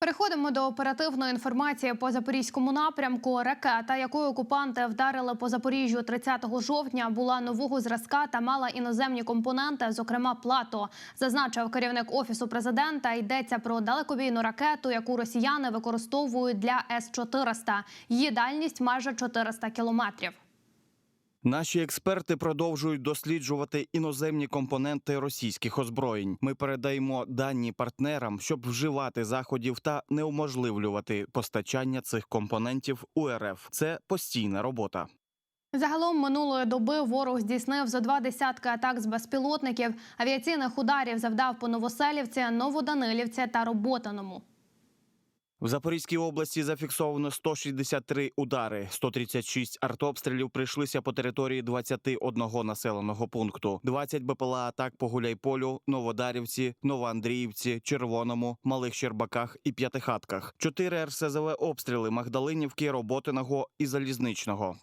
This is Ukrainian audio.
Переходимо до оперативної інформації по запорізькому напрямку. Ракета, якою окупанти вдарили по Запоріжжю 30 жовтня, була нового зразка та мала іноземні компоненти, зокрема плато. Зазначив керівник офісу президента. Йдеться про далекобійну ракету, яку росіяни використовують для С 400 Її дальність майже 400 кілометрів. Наші експерти продовжують досліджувати іноземні компоненти російських озброєнь. Ми передаємо дані партнерам, щоб вживати заходів та неуможливлювати постачання цих компонентів у РФ. Це постійна робота. Загалом минулої доби ворог здійснив зо два десятки атак з безпілотників. Авіаційних ударів завдав по Новоселівці, Новоданилівці та Роботаному. В Запорізькій області зафіксовано 163 удари, 136 артобстрілів прийшлися по території 21 населеного пункту, 20 БПЛА атак по Гуляйполю, Новодарівці, Новоандріївці, Червоному, Малих Щербаках і П'ятихатках, Чотири РСЗВ обстріли Магдалинівки, Роботиного і Залізничного.